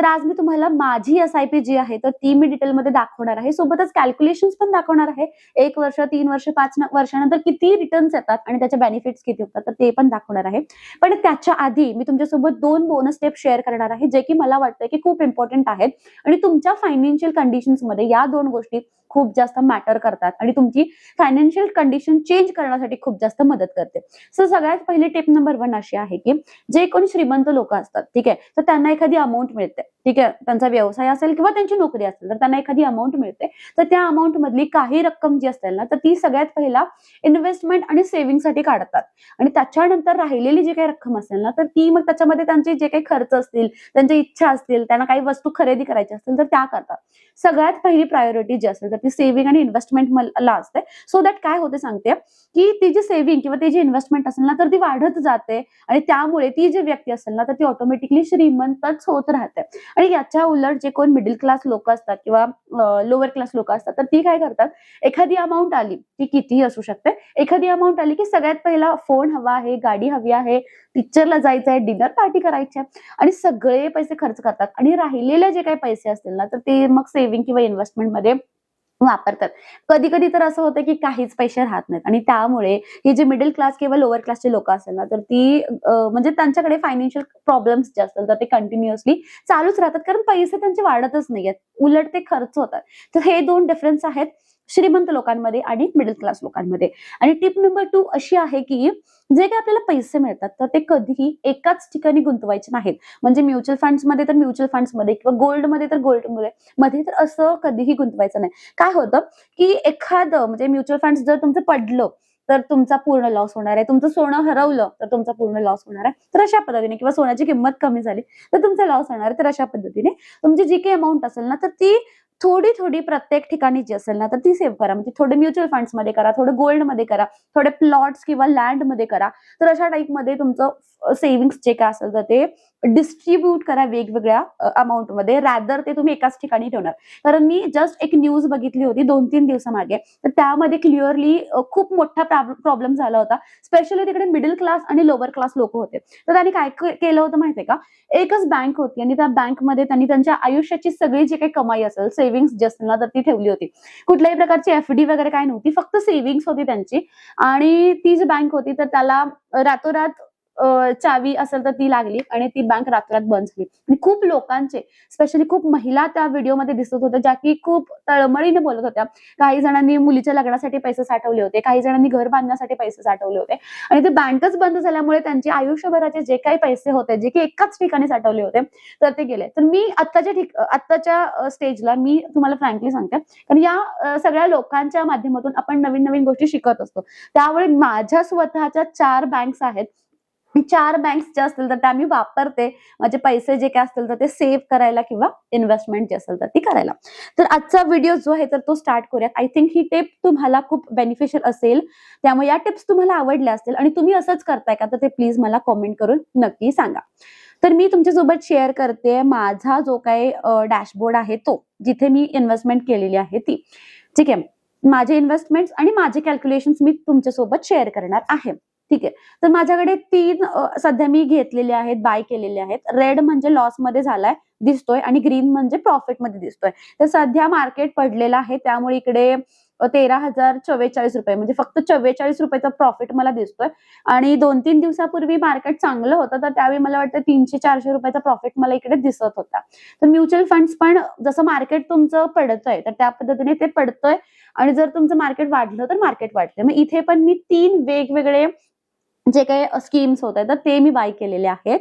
तर आज मी तुम्हाला माझी एस आय पी जी आहे तर ती मी डिटेलमध्ये दाखवणार आहे. सोबतच कॅल्क्युलेशन पण दाखवणार आहे. एक वर्ष तीन वर्ष पाच वर्षानंतर किती रिटर्न्स येतात आणि त्याचे बेनिफिट्स किती होतात तर ते पण दाखवणार आहे. पण त्याच्या आधी मी तुमच्यासोबत दोन बोनस स्टेप शेअर करणार आहे जे की मला वाटतं की खूप इम्पॉर्टंट आहेत. आणि तुमच्या फायनान्शियल कंडिशन्समध्ये या दोन गोष्टी खूप जास्त मॅटर करतात आणि तुमची फायनान्शियल कंडिशन चेंज करण्यासाठी खूप जास्त मदत करते. सो सगळ्यात पहिली टिप नंबर वन अशी आहे की जे कोण श्रीमंत लोक असतात ठीक? आहे तर त्यांना एखादी अमाऊंट मिळते. ठीक आहे? त्यांचा व्यवसाय असेल किंवा त्यांची नोकरी असेल तर त्यांना एखादी अमाऊंट मिळते तर त्या अमाऊंट मधली काही रक्कम जी असेल ना तर ती सगळ्यात पहिला इन्व्हेस्टमेंट आणि सेव्हिंगसाठी काढतात. आणि त्याच्यानंतर राहिलेली जी काही रक्कम असेल ना तर ती मग त्याच्यामध्ये त्यांचे जे काही खर्च असतील त्यांच्या इच्छा असतील त्यांना काही वस्तू खरेदी करायची असतील तर त्या करतात. सगळ्यात पहिली प्रायोरिटी जी असेल तर ती सेव्हिंग आणि इन्व्हेस्टमेंट ला असते. सो दॅट काय होते सांगते की ती जी सेव्हिंग किंवा ती जी इन्व्हेस्टमेंट असेल ना तर ती वाढत जाते आणि त्यामुळे ती जी व्यक्ती असेल ना तर ती ऑटोमॅटिकली श्रीमंतच होत राहते. आणि याच्या उलट जे कोण मिडल क्लास लोक असतात किंवा लोअर क्लास लोक असतात तर ती काय करतात? एखादी अमाऊंट आली ती कितीही असू शकते. एखादी अमाऊंट आली की सगळ्यात पहिला फोन हवा आहे गाडी हवी आहे पिक्चरला जायचं आहे डिनर पार्टी करायची आहे आणि सगळे पैसे खर्च करतात. आणि राहिलेले जे काही पैसे असतील ना तर ते मग सेव्हिंग किंवा इन्व्हेस्टमेंटमध्ये वापरतात कधी कधी तर असं होतं की काहीच पैसे राहत नाहीत. आणि त्यामुळे ही जे मिडल क्लास किंवा लोअर क्लासचे लोक असेल ना तर ती म्हणजे त्यांच्याकडे फायनान्शियल प्रॉब्लेम्स जे असतील तर ते कंटिन्युअसली चालूच राहतात. कारण पैसे त्यांचे वाढतच नाहीयेत. उलट ते खर्च होतात. तर हे दोन डिफरन्स आहेत. श्रीमंत लोकांमध्ये आणि मिडल क्लास लोकांमध्ये. आणि टिप नंबर टू अशी आहे की जे काही आपल्याला पैसे मिळतात तर ते कधीही एकाच ठिकाणी गुंतवायचे नाहीत. म्हणजे म्युच्युअल फंड्समध्ये तर म्युच्युअल फंड्समध्ये किंवा गोल्डमध्ये तर गोल्डमध्ये मध्ये तर असं कधीही गुंतवायचं नाही. काय होतं की एखादं म्हणजे म्युच्युअल फंड्स जर तुमचं पडलं तर तुमचा पूर्ण लॉस होणार आहे. तुमचं सोनं हरवलं तर तुमचा पूर्ण लॉस होणार आहे. तर अशा पद्धतीने किंवा सोन्याची किंमत कमी झाली तर तुमचा लॉस होणार आहे. तर अशा पद्धतीने तुमची जी काही अमाऊंट असेल ना तर ती थोडी थोडी प्रत्येक ठिकाणी जी असेल ना तर ती सेव्ह करा. म्हणजे थोडे म्युच्युअल फंड्समध्ये करा थोडे गोल्डमध्ये करा थोडे प्लॉट्स किंवा लँडमध्ये करा. तर अशा टाईपमध्ये तुमचं सेव्हिंग्स जे काय असेल तर ते डिस्ट्रीब्यूट करा वेगवेगळ्या अमाऊंटमध्ये रॅदर ते तुम्ही एकाच ठिकाणी ठेवणार. कारण मी जस्ट एक न्यूज बघितली होती दोन तीन दिवसामागे. तर त्यामध्ये क्लिअरली खूप मोठा प्रॉब्लेम झाला होता. स्पेशली तिकडे मिडल क्लास आणि लोअर क्लास लोक होते. तर त्यांनी काय केलं होतं माहितीये का? एकच बँक होती आणि त्या बँकमध्ये त्यांनी त्यांच्या आयुष्याची सगळी जी काही कमाई असेल सेव्हिंग्स जे असेल ना तर ती ठेवली होती. कुठल्याही प्रकारची एफडी वगैरे काय नव्हती फक्त सेव्हिंग्स होती त्यांची. आणि ती जी बँक होती तर त्याला रातोरात चावी असेल तर ती लागली आणि ती बँक रात्रात बंद झाली. आणि खूप लोकांचे स्पेशली खूप महिला त्या व्हिडिओमध्ये दिसत होत्या ज्या की खूप तळमळीने बोलत होत्या. काही जणांनी मुलीच्या लग्नासाठी पैसे साठवले होते काही जणांनी घर बांधण्यासाठी पैसे साठवले होते. आणि ते बँकच बंद झाल्यामुळे त्यांचे आयुष्यभराचे जे काही पैसे होते जे की एकाच ठिकाणी साठवले होते तर ते गेले. तर मी आत्ताच्या आत्ताच्या स्टेजला मी तुम्हाला फ्रँकली सांगते. कारण या सगळ्या लोकांच्या माध्यमातून आपण नवीन नवीन गोष्टी शिकत असतो. त्यामुळे माझ्या स्वतःच्या चार बँक्स आहेत मी चार बँक्स ज्या असतील तर त्या मी वापरते. माझे पैसे जे काय असतील तर ते सेव्ह करायला किंवा इन्व्हेस्टमेंट जे असेल तर ती करायला. तर आजचा व्हिडिओ जो आहे तर तो स्टार्ट करूयात. आय थिंक ही टिप तुम्हाला खूप बेनिफिशियल असेल. त्यामुळे या टिप्स तुम्हाला आवडल्या असतील आणि तुम्ही असंच करताय का तर ते प्लीज मला कॉमेंट करून नक्की सांगा. तर मी तुमच्यासोबत शेअर करते. माझा जो काही डॅशबोर्ड आहे तो जिथे मी इन्व्हेस्टमेंट केलेली आहे ती. ठीक आहे? माझे इन्व्हेस्टमेंट आणि माझे कॅल्क्युलेशन मी तुमच्यासोबत शेअर करणार आहे. ठीक आहे. तर माझ्याकडे तीन सध्या मी घेतलेले आहेत बाय केलेले आहेत. रेड म्हणजे लॉसमध्ये झालाय दिसतोय आणि ग्रीन म्हणजे प्रॉफिटमध्ये दिसतोय. तर सध्या मार्केट पडलेलं आहे त्यामुळे इकडे तेरा हजार चव्वेचाळीस रुपये म्हणजे फक्त चव्वेचाळीस रुपयाचा प्रॉफिट मला दिसतोय. आणि दोन तीन दिवसापूर्वी मार्केट चांगलं होतं तर त्यावेळी मला वाटतं तीनशे चारशे रुपयाचा प्रॉफिट मला इकडे दिसत होता. तर म्युच्युअल फंड्स पण जसं मार्केट तुमचं पडतंय तर त्या पद्धतीने ते पडतंय. आणि जर तुमचं मार्केट वाढलं तर मार्केट वाढतंय. मग इथे पण मी तीन वेगवेगळे जे काही स्कीम्स होत आहेत तर ते मी बाय केलेले आहेत.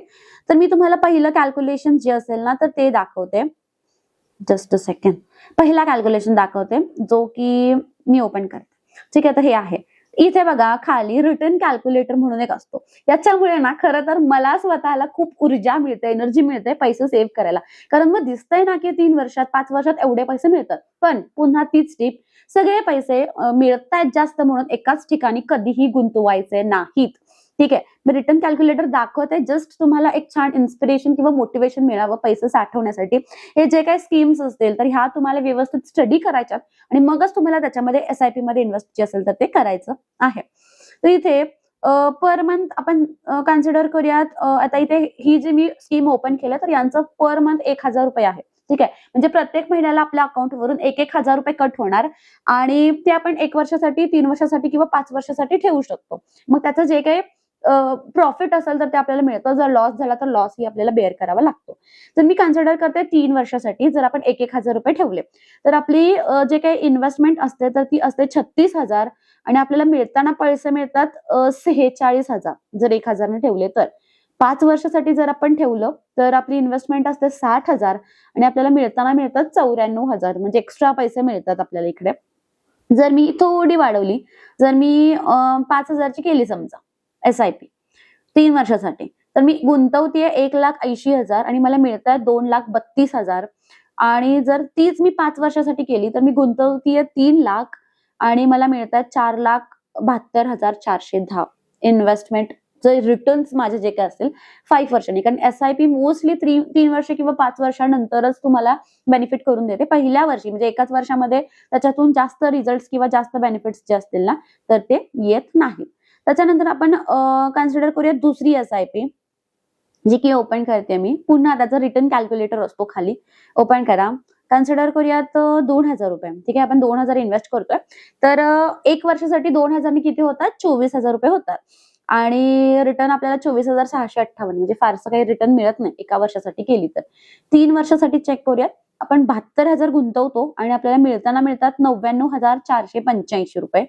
तर मी तुम्हाला पहिलं कॅल्क्युलेशन जे असेल ना तर ते दाखवते. जस्ट अ सेकंड पहिला कॅल्क्युलेशन दाखवते जो की मी ओपन करते. ठीक आहे तर हे आहे. इथे बघा खाली रिटर्न कॅल्क्युलेटर म्हणून एक असतो. याच्यामुळे ना खरं तर मला स्वतःला खूप ऊर्जा मिळते एनर्जी मिळते पैसे सेव्ह करायला. कारण मग दिसतंय ना की तीन वर्षात पाच वर्षात एवढे पैसे मिळतात. पण पुन्हा तीच टीप सगळे पैसे मिळतायत जास्त म्हणून एकाच ठिकाणी कधीही गुंतवायचे नाहीत. ठीक आहे. मी रिटर्न कॅल्क्युलेटर दाखवते जस्ट तुम्हाला एक छान इन्स्पिरेशन किंवा मोटिवेशन मिळावं पैसे साठवण्यासाठी. हे जे काही स्कीम्स असतील तर ह्या तुम्हाला व्यवस्थित स्टडी करायच्यात आणि मगच तुम्हाला त्याच्यामध्ये एस आय पी मध्ये इन्व्हेस्ट असेल तर ते करायचं आहे. तर इथे पर मंथ आपण कन्सिडर करूयात. आता इथे ही जी मी स्कीम ओपन केलं तर यांचं पर मंथ एक हजार रुपये आहे. ठीक आहे. म्हणजे प्रत्येक महिन्याला आपल्या अकाउंटवरून एक एक हजार रुपये कट होणार आणि ते आपण एक वर्षासाठी तीन वर्षासाठी किंवा पाच वर्षासाठी ठेवू शकतो. मग त्याचं जे काही प्रॉफिट असेल तर ते आपल्याला मिळतं. जर लॉस झाला तर लॉस ही आपल्याला बेअर करावा लागतो. तर मी कन्सिडर करते तीन वर्षासाठी जर आपण एक एक हजार रुपये ठेवले. तर आपली जे काही इन्व्हेस्टमेंट असते तर ती असते छत्तीस हजार आणि आपल्याला मिळताना पैसे मिळतात सेहेचाळीस हजार जर एक हजारने ठेवले तर. पाच वर्षासाठी जर आपण ठेवलं तर आपली इन्व्हेस्टमेंट असते साठ हजार आणि आपल्याला मिळताना मिळतात चौऱ्याण्णव हजार. म्हणजे एक्स्ट्रा पैसे मिळतात आपल्याला इकडे. जर मी थोडी वाढवली जर मी पाच हजारची केली समजा एस आय पी तीन वर्षासाठी. तर मी गुंतवतीये एक लाख ऐंशी हजार आणि मला मिळतात दोन लाख बत्तीस हजार. आणि जर तीच मी पाच वर्षासाठी केली तर मी गुंतवतीये तीन लाख आणि मला मिळतात चार लाख बहात्तर हजार चारशे दहा. इन्व्हेस्टमेंट जे रिटर्न्स माझे जे काय असतील फाईव्ह वर्षांनी. कारण एस आय पी मोस्टली तीन वर्ष किंवा पाच वर्षानंतरच तुम्हाला बेनिफिट करून देते. पहिल्या वर्षी म्हणजे एकाच वर्षामध्ये त्याच्यातून जास्त रिझल्ट किंवा जास्त बेनिफिट्स जे असतील ना तर ते येत नाही. त्याच्यानंतर आपण कन्सिडर करूया दुसरी एस आय पी जी की ओपन करते मी. पुन्हा त्याचा रिटर्न कॅल्क्युलेटर असतो खाली ओपन करा. कन्सिडर करूयात दोन हजार रुपये. ठीक आहे आपण दोन हजार इन्व्हेस्ट करतोय. तर एक वर्षासाठी दोन हजार किती होतात? चोवीस हजार रुपये होतात. आणि रिटर्न आपल्याला चोवीस हजार सहाशे अठ्ठावन्न म्हणजे फारसं काही रिटर्न मिळत नाही एका वर्षासाठी केली तर. तीन वर्षासाठी चेक करूयात. आपण बहात्तर हजार गुंतवतो आणि आपल्याला मिळताना मिळतात नव्याण्णव हजार चारशे पंच्याऐंशी रुपये.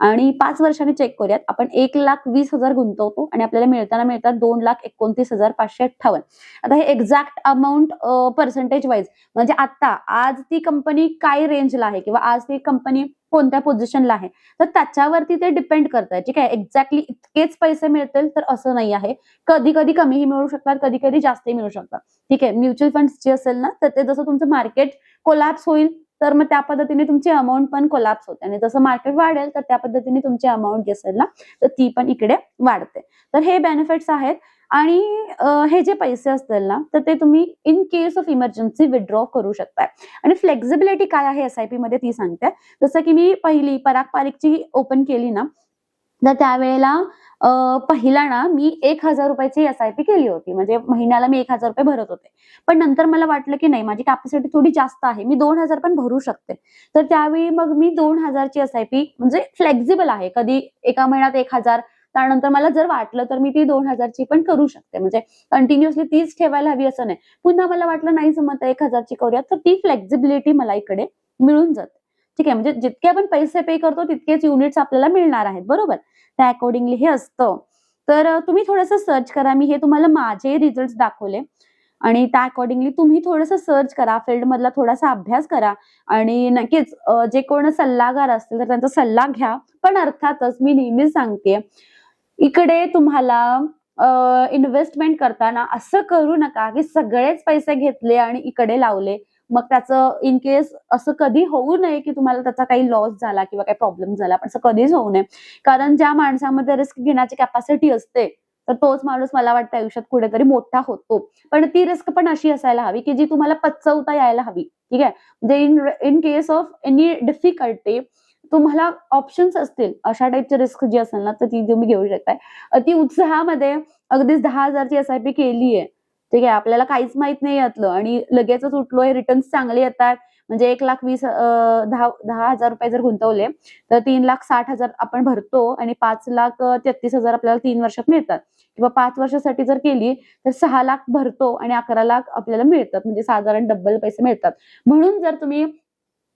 आणि पाच वर्षांनी चेक करूयात. आपण एक लाख वीस हजार गुंतवतो आणि आपल्याला मिळताना मिळतात दोन लाख एकोणतीस हजार पाचशे अठ्ठावन्न. आता हे एक्झॅक्ट अमाऊंट पर्सेंटेज वाईज म्हणजे आता आज ती कंपनी काय रेंजला आहे? किंवा आज ती कंपनी कोणत्या पोझिशनला आहे? तर त्याच्यावरती ते डिपेंड करत ठीक आहे? एक्झॅक्टली इतकेच पैसे मिळतील तर असं नाही आहे. कधी कधी कमीही मिळू शकतात कधी कधी जास्तही मिळू शकतात. ठीक आहे? म्युच्युअल फंड जे असेल ना तर ते जसं तुमचं मार्केट कोलॅप्स होईल तर मग त्या पद्धतीने तुमची अमाऊंट पण कोलॅप्स होते. आणि जसं मार्केट वाढेल तर त्या पद्धतीने तुमची अमाऊंट जी असेल ना तर ती पण इकडे वाढते. तर हे बेनिफिट्स आहेत. आणि हे जे पैसे असतील ना तर ते तुम्ही in case of emergency withdraw करू शकताय. आणि फ्लेक्झिबिलिटी काय आहे एस आय पी मध्ये ती सांगते. जसं की मी पहिली पराग पारिकची ओपन केली ना तर त्यावेळेला पहिला ना मी एक हजार रुपयाची एस आय पी केली होती. म्हणजे महिन्याला मी एक हजार रुपये भरत होते. पण नंतर मला वाटलं की नाही माझी कॅपॅसिटी थोडी जास्त आहे. मी दोन हजार पण भरू शकते. तर त्यावेळी मग मी दोन हजारची एस आय पी म्हणजे फ्लेक्झिबल आहे. कधी एका महिन्यात एक हजार त्यानंतर मला जर वाटलं तर मी ती दोन हजारची पण करू शकते. म्हणजे कंटिन्युअसली तीच ठेवायला हवी असं नाही. पुन्हा मला वाटलं नाही जमत एक हजारची करूया तर ती फ्लेक्झिबिलिटी मला इकडे मिळून जाते. ठीक आहे म्हणजे जितके आपण पैसे पे करतो तितकेच युनिट्स आपल्याला मिळणार आहेत. बरोबर? त्या अकॉर्डिंगली हे असतं. तर तुम्ही थोडंसं सर्च करा. मी हे तुम्हाला माझे रिझल्ट दाखवले. आणि त्या अकॉर्डिंगली तुम्ही थोडंसं सर्च करा. फील्ड मधला थोडासा अभ्यास करा. आणि नक्कीच जे कोण सल्लागार असतील तर त्यांचा सल्ला घ्या. पण अर्थातच मी नेहमीच सांगते इकडे तुम्हाला इन्व्हेस्टमेंट करताना असं करू नका की सगळेच पैसे घेतले आणि इकडे लावले. मग त्याचं इन केस असं कधी होऊ नये की तुम्हाला त्याचा काही लॉस झाला किंवा काही प्रॉब्लेम झाला पण असं कधीच होऊ नये. कारण ज्या माणसामध्ये रिस्क घेण्याची कॅपॅसिटी असते तर तोच माणूस मला वाटतं आयुष्यात कुठेतरी मोठा होतो. पण ती रिस्क पण अशी असायला हवी की जी तुम्हाला पचवता यायला हवी. ठीक आहे? म्हणजे in in case of any difficulty तुम्हाला ऑप्शन्स असतील अशा टाईपची रिस्क जी असेल ना तर ती तुम्ही घेऊ शकताय. अति उत्साहामध्ये अगदीच दहा हजारची एस आय पी केली आहे ठीक आहे आपल्याला काहीच माहीत नाही यातलं. आणि लगेचच उठलोय रिटर्न्स चांगले येतात. म्हणजे एक लाख वीस दहा दहा हजार रुपये जर गुंतवले तर तीन लाख साठ हजार आपण भरतो आणि पाच लाख तेहतीस हजार आपल्याला तीन वर्षात मिळतात. किंवा पाच वर्षासाठी जर केली तर सहा लाख भरतो आणि अकरा लाख आपल्याला मिळतात. म्हणजे साधारण डब्बल पैसे मिळतात. म्हणून जर तुम्ही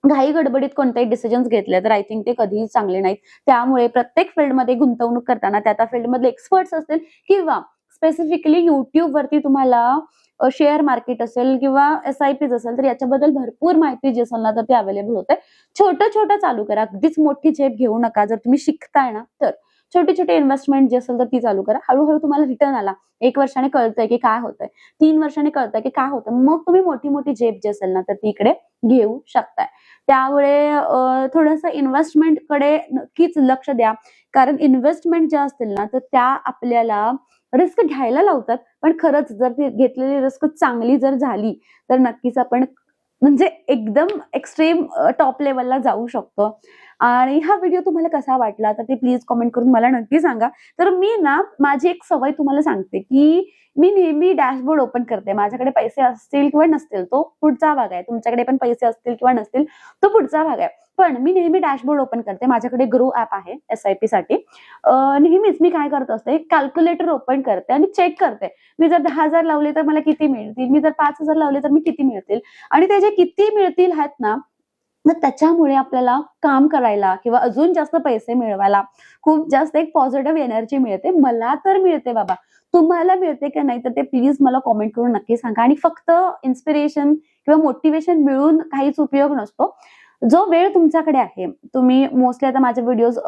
घाई गडबडीत कोणत्याही डिसिजन्स घेतले तर आय थिंक ते कधीही चांगले नाहीत. त्यामुळे प्रत्येक फील्डमध्ये गुंतवणूक करताना त्या त्या फील्डमधले एक्सपर्ट्स असतील किंवा स्पेसिफिकली युट्यूब वरती तुम्हाला शेअर मार्केट असेल किंवा एस आय पीज असेल तर याच्याबद्दल भरपूर माहिती जी असेल ना तर ती अवेलेबल होते. छोटं छोटं चालू करा. अगदीच मोठी झेप घेऊ नका. जर तुम्ही शिकताय ना तर. छोटी छोटी इन्व्हेस्टमेंट जी असेल तर ती चालू करा. हळूहळू तुम्हाला रिटर्न आला. एक वर्षाने कळतंय की काय होतंय. तीन वर्षाने कळतंय की काय होतं मग तुम्ही मोठी मोठी झेप जी असेल ना तर ती इकडे घेऊ शकताय. त्यामुळे थोडस इन्व्हेस्टमेंटकडे नक्कीच लक्ष द्या. कारण इन्व्हेस्टमेंट ज्या असतील ना तर त्या आपल्याला रिस्क घ्यायला लावतात. पण खरंच जर ती घेतलेली रिस्क चांगली जर झाली तर नक्कीच आपण म्हणजे एकदम एक्स्ट्रीम टॉप लेवलला जाऊ शकतो. आणि हा व्हिडिओ तुम्हाला कसा वाटला तर ते प्लीज कॉमेंट करून मला नक्की सांगा. तर मी ना माझी एक सवय तुम्हाला सांगते की मी नेहमी डॅशबोर्ड ओपन करते. माझ्याकडे पैसे असतील किंवा नसतील तो पुढचा भाग आहे. तुमच्याकडे पण पैसे असतील किंवा नसतील तो पुढचा भाग आहे. पण मी नेहमी डॅशबोर्ड ओपन करते. माझ्याकडे Groww app S I P P साठी. नेहमीच मी काय करत असते कॅल्क्युलेटर ओपन करते आणि चेक करते. मी जर दहा हजार लावले तर मला किती मिळतील? मी जर पाच हजार लावले तर मी किती मिळतील? आणि ते जे किती मिळतील आहेत ना त्याच्यामुळे आपल्याला काम करायला किंवा अजून जास्त पैसे मिळवायला खूप जास्त एक पॉझिटिव्ह एनर्जी मिळते. मला तर मिळते बाबा. तुम्हाला मिळते का नाही तर ते प्लीज मला कॉमेंट करून नक्की सांगा. आणि फक्त इन्स्पिरेशन किंवा मोटिवेशन मिळून काहीच उपयोग नसतो. जो वेळ तुमच्याकडे आहे तुम्ही मोस्टली आता माझे व्हिडिओज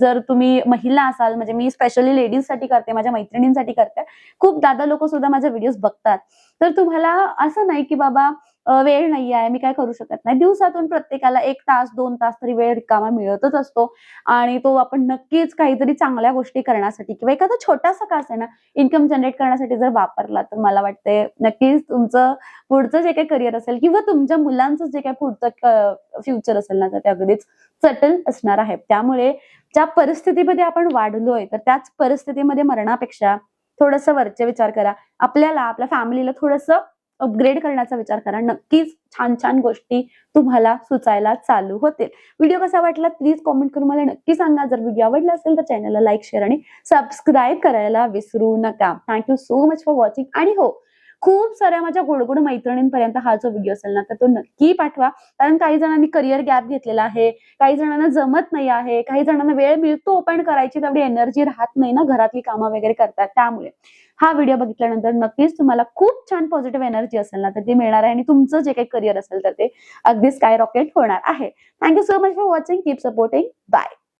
जर तुम्ही महिला असाल म्हणजे मी स्पेशली लेडीजसाठी करते माझ्या मैत्रिणींसाठी करते खूप दादा लोक सुद्धा माझे व्हिडिओज बघतात. तर तुम्हाला असं नाही की बाबा वेळ नाही आहे मी काय करू शकत नाही. दिवसातून प्रत्येकाला एक तास दोन तास तरी वेळ रिकामा मिळतच असतो. आणि तो आपण नक्कीच काहीतरी चांगल्या गोष्टी करण्यासाठी किंवा एखादा छोटासा कास आहे ना इन्कम जनरेट करण्यासाठी जर वापरला तर मला वाटते नक्कीच तुमचं पुढचं जे काही करिअर असेल किंवा तुमच्या मुलांचं जे काही पुढचं फ्युचर असेल ना तर ते अगदीच सटल असणार आहे. त्यामुळे ज्या परिस्थितीमध्ये आपण वाढलोय तर त्याच परिस्थितीमध्ये मरणापेक्षा थोडंसं वरचे विचार करा. आपल्याला आपल्या फॅमिलीला थोडंसं अपग्रेड करण्याचा विचार करा. नक्कीच छान छान गोष्टी तुम्हाला सुचायला चालू होतील. व्हिडिओ कसा वाटला प्लीज कॉमेंट करून मला नक्की सांगा. जर व्हिडिओ आवडला असेल तर चॅनलला लाईक शेअर आणि सबस्क्राईब करायला विसरू नका. Thank you so much for watching आणि हो खूप साऱ्या माझ्या गोडगोड मैत्रिणींपर्यंत हा जो व्हिडिओ असेल ना तर तो नक्की पाठवा. कारण काही जणांनी करिअर गॅप घेतलेला आहे काही जणांना जमत नाही आहे काही जणांना वेळ मिळतो पण करायची तेवढी एनर्जी राहत नाही ना घरातली कामं वगैरे करतात. त्यामुळे हा व्हिडिओ बघितल्यानंतर नक्कीच तुम्हाला खूप छान पॉझिटिव्ह एनर्जी असेल ना तर ती मिळणार आहे आणि तुमचं जे काही करिअर असेल तर ते अगदी स्काय रॉकेट होणार आहे. Thank you so much for watching keep supporting bye